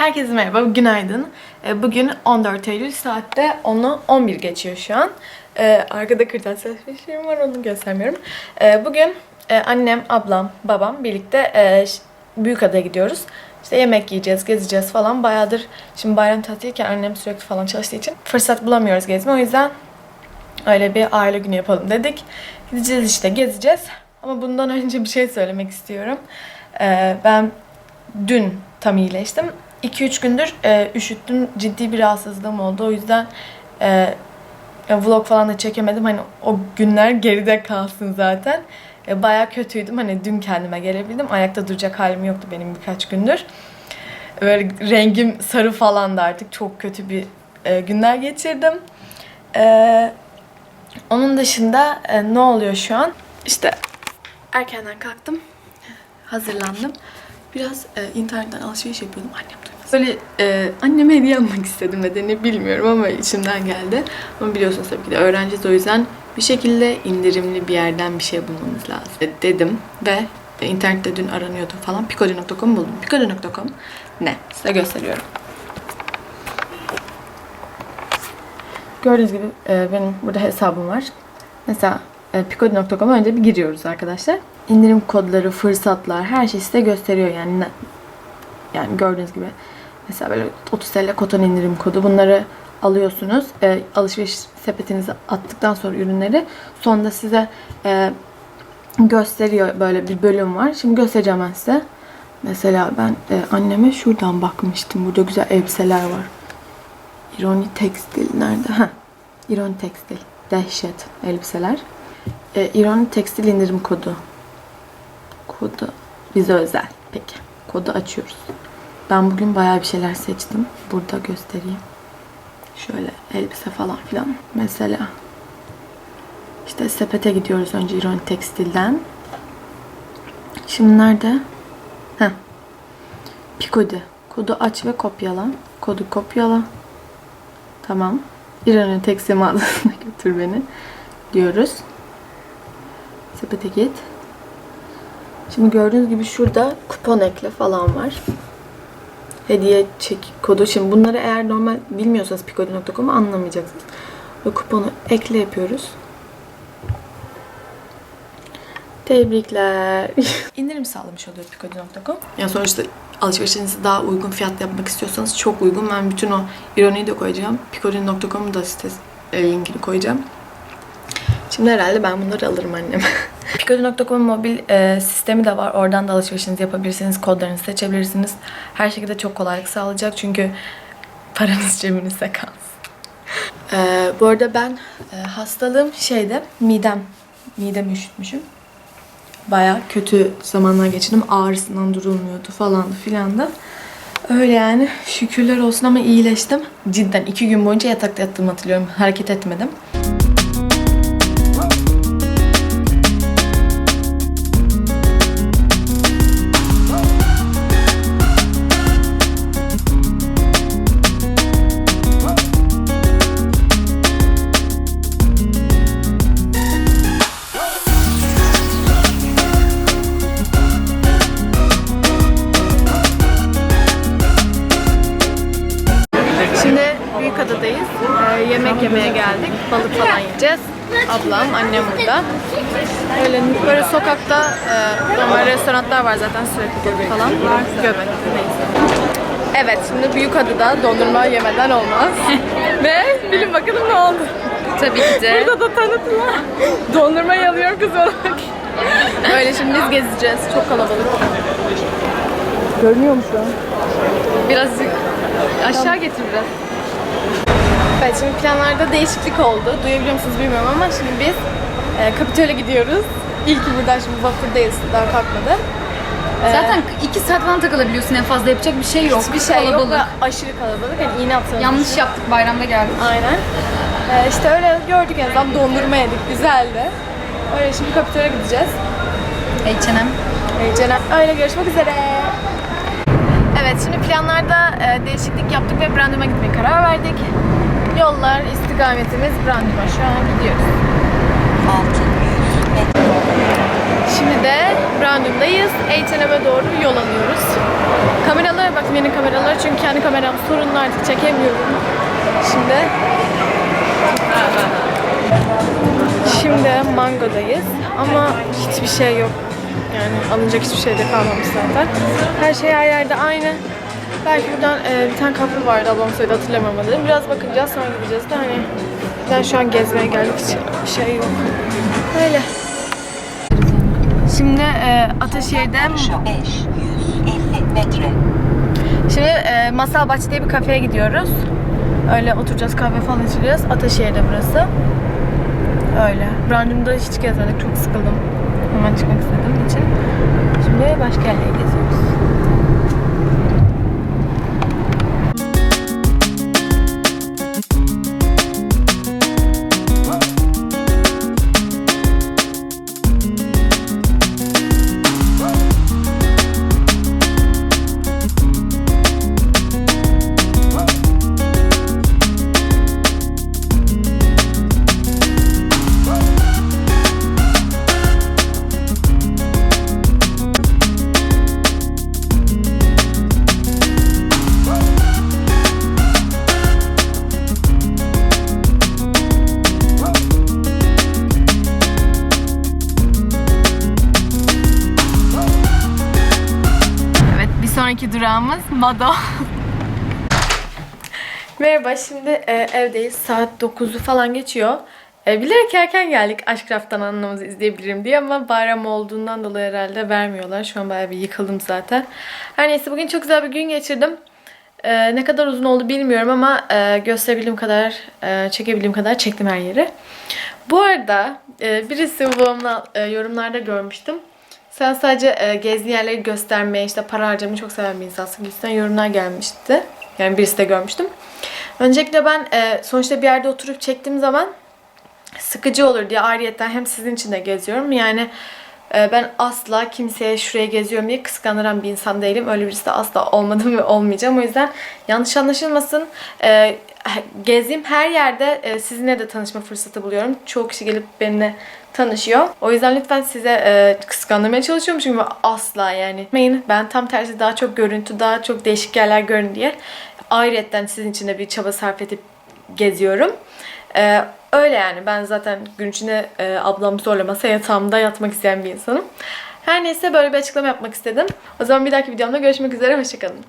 Herkese merhaba, günaydın. Ee, Bugün 14 Eylül saatte 10'u 11 geçiyor şu an. Ee, Arkada kırtasiye alışverişlerim var, onu göstermiyorum. Ee, Bugün e, annem, ablam, babam birlikte e, ş- Büyükada'ya gidiyoruz. İşte yemek yiyeceğiz, gezeceğiz falan. Bayağıdır şimdi bayram tatiliyken annem sürekli falan çalıştığı için fırsat bulamıyoruz gezme. O yüzden öyle bir aile günü yapalım dedik. Gideceğiz işte, gezeceğiz. Ama bundan önce bir şey söylemek istiyorum. Ben dün tam iyileştim. 2-3 gündür e, üşüttüm. Ciddi bir rahatsızlığım oldu. O yüzden e, e, vlog falan da çekemedim. Hani o günler geride kalsın zaten. E, Baya kötüydüm. Hani dün kendime gelebildim. Ayakta duracak halim yoktu benim birkaç gündür. Böyle rengim sarı falan da artık çok kötü bir e, günler geçirdim. E, onun dışında e, ne oluyor şu an? İşte erkenden kalktım hazırlandım. Biraz e, internetten alışveriş yapıyordum. Annem duymaz. Böyle e, anneme hediye almak istedim nedeni bilmiyorum ama içimden geldi. Ama biliyorsunuz tabii ki de öğrenciyiz o yüzden bir şekilde indirimli bir yerden bir şey bulmamız lazım dedim ve internette dün aranıyordu falan. Picodi.com buldum. Picodi.com ne? Size gösteriyorum. Gördüğünüz gibi e, benim burada hesabım var. Mesela Picodi.com'a önce bir giriyoruz arkadaşlar. İndirim kodları, fırsatlar her şey size gösteriyor yani. Yani gördüğünüz gibi mesela böyle 30 TL koton indirim kodu bunları alıyorsunuz. E, alışveriş sepetinize attıktan sonra ürünleri sonunda size e, gösteriyor böyle bir bölüm var. Şimdi göstereceğim ben size. Mesela ben e, anneme şuradan bakmıştım. Burada güzel elbiseler var. İroni Tekstil nerede? Ha. İroni Tekstil. Dehşet elbiseler. E, İroni Tekstil indirim kodu. Kodu bize özel. Peki. Kodu açıyoruz. Ben bugün bayağı bir şeyler seçtim. Burada göstereyim. Şöyle elbise falan filan. Mesela işte sepete gidiyoruz önce İroni Tekstil'den. Şimdi nerede? Heh. Pikodi. Kodu aç ve kopyala. Kodu kopyala. Tamam. İran'ın tekstil mağazasına götür beni diyoruz. Sepete git. Şimdi gördüğünüz gibi şurada kupon ekle falan var. Hediye çek kodu. Şimdi bunları eğer normal bilmiyorsanız picodi.com'u anlamayacaksınız. Ve kuponu ekle yapıyoruz. Tebrikler. İndirim sağlamış oluyor picodi.com. Yani sonuçta alışverişinizi daha uygun fiyatla yapmak istiyorsanız çok uygun. Ben bütün o ironiyi de koyacağım. Picodi.com'un da sitesi linkini koyacağım. Şimdi herhalde ben bunları alırım anneme. Picodi.com'un mobil e, sistemi de var. Oradan da alışverişinizi yapabilirsiniz. Kodlarınızı seçebilirsiniz. Her şekilde çok kolaylık sağlayacak. Çünkü paranız cebinizde kalsın. E, bu arada ben e, hastalığım şeyde midem. Midemi üşütmüşüm. Baya kötü zamanlar geçirdim. Ağrısından durulmuyordu falandı filan da. Öyle yani. Şükürler olsun ama iyileştim. Cidden iki gün boyunca yatakta yattığımı hatırlıyorum. Hareket etmedim. Balık falan yiyeceğiz. Ablam, annem burada. Öyle böyle sokakta e, normal restoranlar var zaten sürekli göbek falan. Göbek neyse. Evet şimdi Büyükada'da dondurma yemeden olmaz. Ve bilin bakalım ne oldu. Tabii ki de. Burada da tanıtılan dondurmayı alıyor kız olarak. Öyle şimdi biz gezeceğiz. Çok kalabalık. Görünüyor mu şu an? Birazcık aşağı getir biraz. Evet şimdi planlarda değişiklik oldu. Duyabiliyor musunuz bilmiyorum ama şimdi biz e, Kapitol'e gidiyoruz. İlk buradan şimdi vapurdayız. Daha kalkmadı. E, Zaten iki saat falan takılabiliyorsun en fazla yapacak bir şey yok. hiçbir şey yok ve aşırı kalabalık. Yani iğne atıyoruz. Yanlış yaptık bayramda geldik. Aynen. E, işte öyle gördük en azından dondurma yedik. Güzeldi. Öyle şimdi Kapitol'e gideceğiz. H&M. Heyecanım. Öyle görüşmek üzere. Evet şimdi planlarda e, değişiklik yaptık ve Brandim'a gitmeye karar verdik. Yollar, istikametimiz Brandim'a. Şu an gidiyoruz. Şimdi de Brandon'dayız. H&M'e doğru yol alıyoruz. Kameralara bakın yeni kameralara çünkü kendi kameram sorunlu artık çekemiyorum. Şimdi Şimdi Mango'dayız ama hiçbir şey yok. Yani alınacak hiçbir şey de kalmamış zaten. Her şey her yerde aynı. Belki buradan e, bir tane kapı vardı ablam söyledi hatırlamamadım. Biraz bakacağız sonra gideceğiz de hani ben şu an gezmeye geldik hiç bir şey yok. Öyle. Şimdi e, Ataşehir'de 550 metre. Şimdi e, Masal Bahçe diye bir kafeye gidiyoruz. Öyle oturacağız kahve falan içeceğiz. Ataşehir'de burası. Öyle. Brandon'da hiç gezmedik. Çok sıkıldım. Hemen çıkmak istediğim için. Şimdi başka yerlere geziyoruz. Sonraki durağımız Mado. Merhaba, şimdi e, evdeyiz. Saat 9'u falan geçiyor. E, bilerek erken geldik Aşk Raf'tan anlamamızı izleyebilirim diye ama bayram olduğundan dolayı herhalde vermiyorlar. Şu an bayağı bir yıkıldım zaten. Her neyse bugün çok güzel bir gün geçirdim. E, ne kadar uzun oldu bilmiyorum ama e, gösterebildiğim kadar, e, çekebildiğim kadar çektim her yeri. Bu arada e, birisi babamla e, yorumlarda görmüştüm. Sen sadece e, gezdiğin yerleri göstermeyi, işte para harcamayı çok seven bir insansın gibisinden yorumlar gelmişti. Yani birisi de görmüştüm. Öncelikle ben e, sonuçta bir yerde oturup çektiğim zaman sıkıcı olur diye ayrıyetten hem sizin için de geziyorum. Yani ben asla kimseye şuraya geziyorum diye kıskandıran bir insan değilim. Öyle birisi de asla olmadım ve olmayacağım. O yüzden yanlış anlaşılmasın. E, gezdiğim her yerde e, sizinle de tanışma fırsatı buluyorum. Çoğu kişi gelip benimle tanışıyor. O yüzden lütfen size e, kıskandırmaya çalışıyorum çünkü asla yani. Ben tam tersi daha çok görüntü, daha çok değişik yerler görün diye ayrıyetten sizin için de bir çaba sarf edip geziyorum. Ee, öyle yani ben zaten gün içinde e, ablam zorlamasa yatağımda yatmak isteyen bir insanım. Her neyse böyle bir açıklama yapmak istedim. O zaman bir dahaki videomda görüşmek üzere. Hoşçakalın.